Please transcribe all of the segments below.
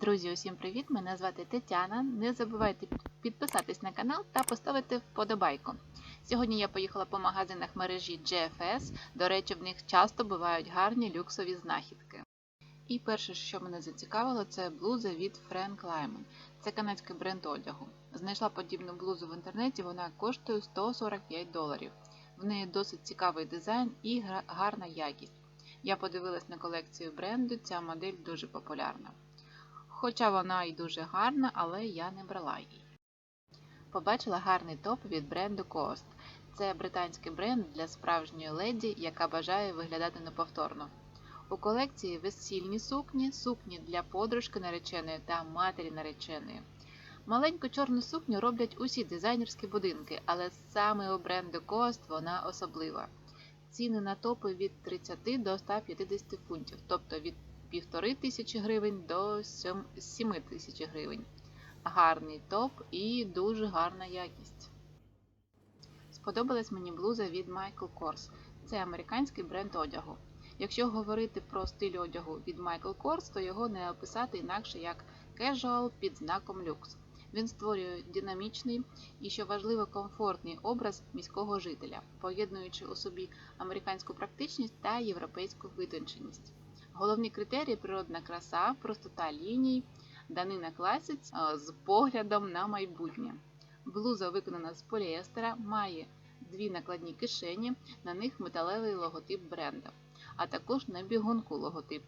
Друзі, усім привіт! Мене звати Тетяна. Не забувайте підписатись на канал та поставити вподобайку. Сьогодні я поїхала по магазинах мережі GFS. До речі, в них часто бувають гарні люксові знахідки. І перше, що мене зацікавило, це блуза від Frank Lyman. Це канадський бренд одягу. Знайшла подібну блузу в інтернеті, вона коштує 145 доларів. В неї досить цікавий дизайн і гарна якість. Я подивилась на колекцію бренду, ця модель дуже популярна. Хоча вона і дуже гарна, але я не брала її. Побачила гарний топ від бренду Coast. Це британський бренд для справжньої леді, яка бажає виглядати неповторно. У колекції весільні сукні, сукні для подружки нареченої та матері нареченої. Маленьку чорну сукню роблять усі дизайнерські будинки, але саме у бренду Coast вона особлива. Ціни на топи від 30 до 150 фунтів, тобто від 1,5 тисячі гривень до 7 тисяч гривень. Гарний топ і дуже гарна якість. Сподобалась мені блуза від Michael Kors. Це американський бренд одягу. Якщо говорити про стиль одягу від Michael Kors, то його не описати інакше як casual під знаком люкс. Він створює динамічний і, що важливо, комфортний образ міського жителя, поєднуючи у собі американську практичність та європейську витонченість. Головні критерії природна краса, простота ліній, данина класиць з поглядом на майбутнє. Блуза виконана з поліестера, має дві накладні кишені, на них металевий логотип бренду, а також на бігунку логотип.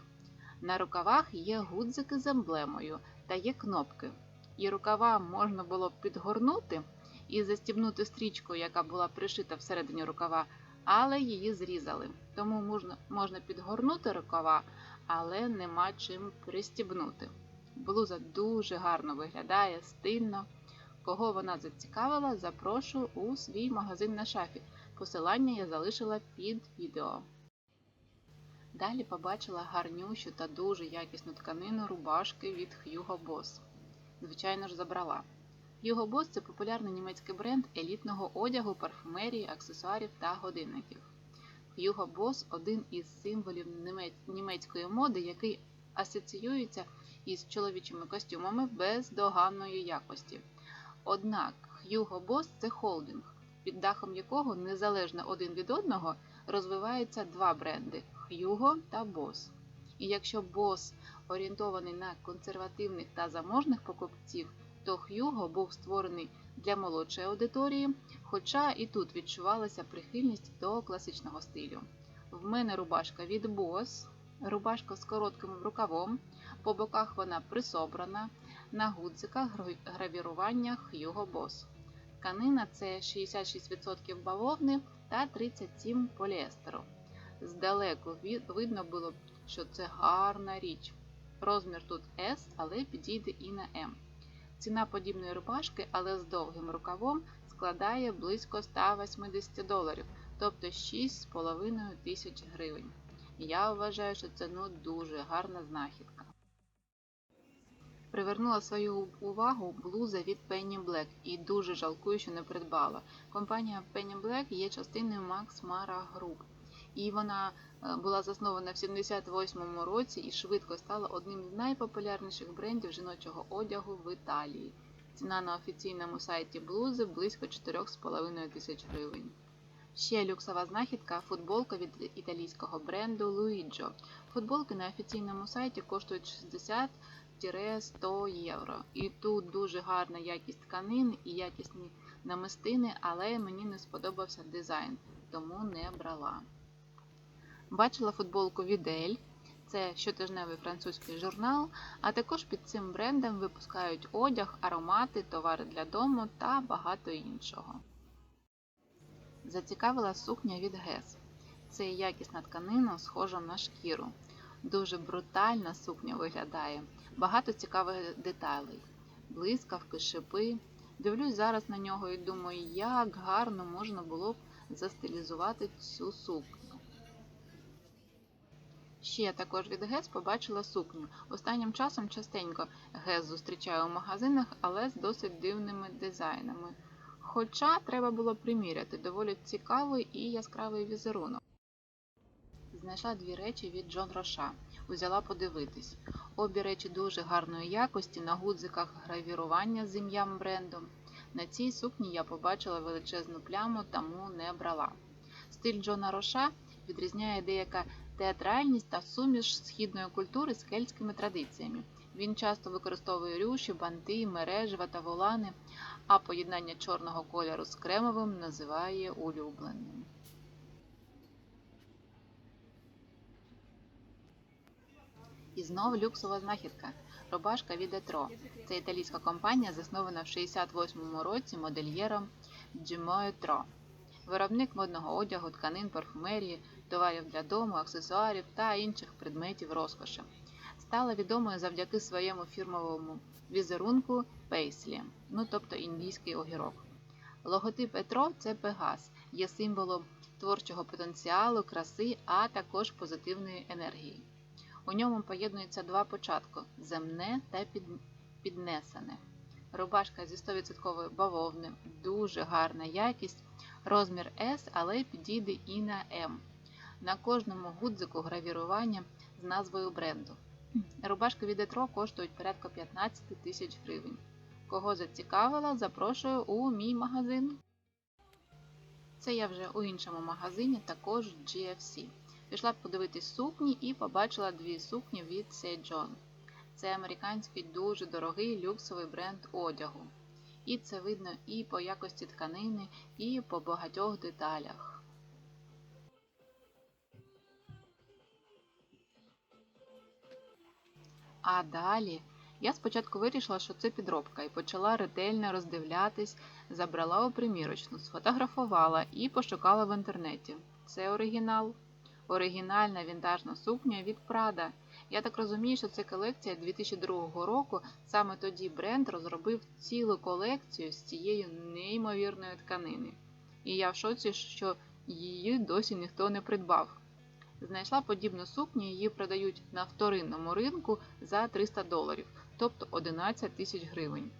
На рукавах є гудзики з емблемою та є кнопки. І рукава можна було підгорнути і застібнути стрічку, яка була пришита всередині рукава, але її зрізали. Тому можна можна підгорнути рукава, але нема чим пристібнути. Блуза дуже гарно виглядає, стильно. Кого вона зацікавила, запрошую у свій магазин на шафі. Посилання я залишила під відео. Далі побачила гарнющу та дуже якісну тканину рубашки від Hugo Boss. Звичайно ж, забрала. Hugo Boss – це популярний німецький бренд елітного одягу, парфумерії, аксесуарів та годинників. Hugo Boss – один із символів німецької моди, який асоціюється із чоловічими костюмами бездоганної якості. Однак Hugo Boss – це холдинг, під дахом якого незалежно один від одного розвиваються два бренди Hugo та Boss. І якщо Boss орієнтований на консервативних та заможних покупців, то Hugo був створений для молодшої аудиторії, хоча і тут відчувалася прихильність до класичного стилю. В мене рубашка від Boss, рубашка з коротким рукавом, по боках вона присобрана, на гудзиках гравірування Hugo Boss. Тканина це 66% бавовни та 37% поліестеру. Здалеку видно було, що це гарна річ. Розмір тут S, але підійде і на M. Ціна подібної рубашки, але з довгим рукавом, складає близько 180 доларів, тобто 6,5 тисяч гривень. Я вважаю, що це ну, дуже гарна знахідка. Привернула свою увагу блуза від Penny Black і дуже жалкую, що не придбала. Компанія Penny Black є частиною Max Mara Group. І вона була заснована в 78-му році і швидко стала одним з найпопулярніших брендів жіночого одягу в Італії. Ціна на офіційному сайті блузи близько 4,5 тисяч гривень. Ще люксова знахідка футболка від італійського бренду Luiggio. Футболки на офіційному сайті коштують 60-100 євро. І тут дуже гарна якість тканин і якісні намистини, але мені не сподобався дизайн, тому не брала. Бачила футболку Відель, це щотижневий французький журнал, а також під цим брендом випускають одяг, аромати, товари для дому та багато іншого. Зацікавила сукня від Гес. Це якісна тканина, схожа на шкіру. Дуже брутальна сукня виглядає, багато цікавих деталей, блискавки, шипи. Дивлюсь зараз на нього і думаю, як гарно можна було б застилізувати цю сукню. Ще також від Гес побачила сукню. Останнім часом частенько Гес зустрічаю у магазинах, але з досить дивними дизайнами. Хоча треба було приміряти доволі цікавий і яскравий візерунок. Знайшла дві речі від Джон Роша. взяла подивитись. Обі речі дуже гарної якості, на гудзиках гравірування з ім'ям бренду. На цій сукні я побачила величезну пляму, тому не брала. Стиль Джона Роша відрізняє деяка театральність та суміш східної культури з кельтськими традиціями. Він часто використовує рюші, банти, мережева та волани, а поєднання чорного кольору з кремовим називає улюбленим. І знов люксова знахідка. Рубашка від Етро. Це італійська компанія, заснована в 68-му році модельєром Джимо Етро. Виробник модного одягу, тканин, парфумерії, товарів для дому, аксесуарів та інших предметів розкоші. Стала відомою завдяки своєму фірмовому візерунку пейслі, ну тобто індійський огірок. Логотип Етро це Пегас, є символом творчого потенціалу, краси, а також позитивної енергії. У ньому поєднуються два початку земне та піднесене. Рубашка зі 100% бавовни, дуже гарна якість, розмір S, але підійде і на М. На кожному гудзику гравірування з назвою бренду. Рубашки від Етро коштують порядка 15 тисяч гривень. Кого зацікавила, запрошую у мій магазин. Це я вже у іншому магазині, також GFC. Пішла подивитись сукні і побачила дві сукні від John. Це американський дуже дорогий люксовий бренд одягу. І це видно і по якості тканини, і по багатьох деталях. А далі я спочатку вирішила, що це підробка, і почала ретельно роздивлятись, забрала у примірочну, сфотографувала і пошукала в інтернеті. Це оригінал. Оригінальна вінтажна сукня від Prada. Я так розумію, що це колекція 2002 року. Саме тоді бренд розробив цілу колекцію з цією неймовірної тканини. І я в шоці, що її досі ніхто не придбав. Знайшла подібну сукню, її продають на вторинному ринку за 300 доларів, тобто 11 тисяч гривень.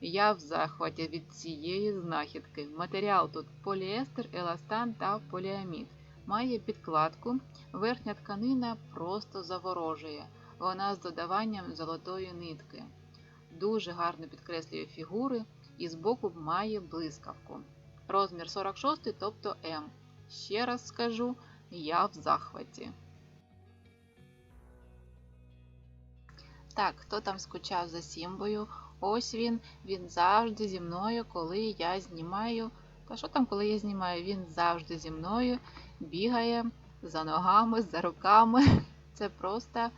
Я в захваті від цієї знахідки. Матеріал тут поліестер, еластан та поліамід. Має підкладку, верхня тканина просто заворожує. Вона з додаванням золотої нитки. Дуже гарно підкреслює фігури і збоку має блискавку. Розмір 46, тобто М. Ще раз скажу, я в захваті. Так, хто там скучав за Сімбою? Ось він, він завжди зі мною, коли я знімаю. Та що там, коли я знімаю? Він завжди зі мною бігає за ногами, за руками. Це просто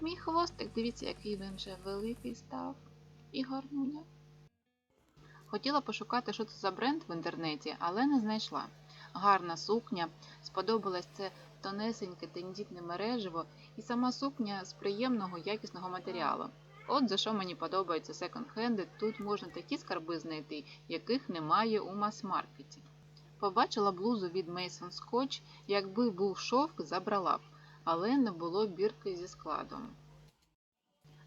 мій хвостик. Дивіться, який він вже великий став і гарнуня. Хотіла пошукати, що це за бренд в інтернеті, але не знайшла. Гарна сукня, сподобалось це тонесеньке тендітне мережево і сама сукня з приємного якісного матеріалу. От за що мені подобаються секонд-хенди, тут можна такі скарби знайти, яких немає у мас-маркеті. Побачила блузу від Mason Scotch, якби був шовк, забрала б, але не було бірки зі складом.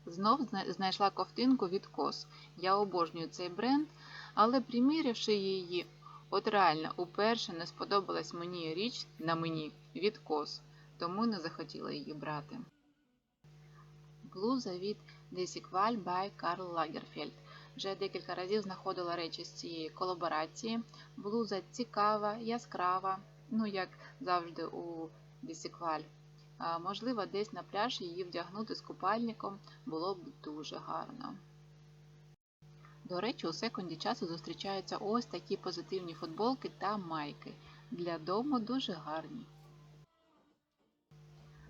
Знов знайшла ковтинку від кос. Я обожнюю цей бренд, але примірявши її, от реально уперше не сподобалась мені річ на мені від кос, тому не захотіла її брати. Блуза від Desigual by Karl Lagerfeld. Вже декілька разів знаходила речі з цієї колаборації. Блуза цікава, яскрава, ну як завжди у Desigual. Можливо, десь на пляж її вдягнути з купальником було б дуже гарно. До речі, у секунді часу зустрічаються ось такі позитивні футболки та майки. Для дому дуже гарні.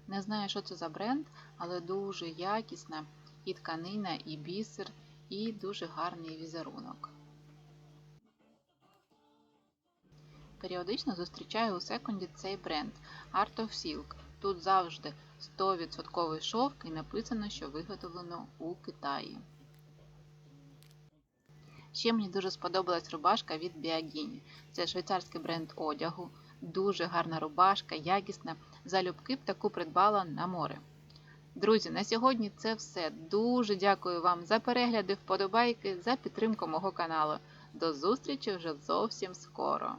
Не знаю, що це за бренд, але дуже якісна і тканина, і бісер, і дуже гарний візерунок. Періодично зустрічаю у секунді цей бренд Art of Silk. Тут завжди 100% шовк і написано, що виготовлено у Китаї. Ще мені дуже сподобалась рубашка від Біагіні. Це швейцарський бренд одягу. Дуже гарна рубашка, якісна. Залюбки б таку придбала на море. Друзі, на сьогодні це все. Дуже дякую вам за перегляди, вподобайки, за підтримку мого каналу. До зустрічі вже зовсім скоро!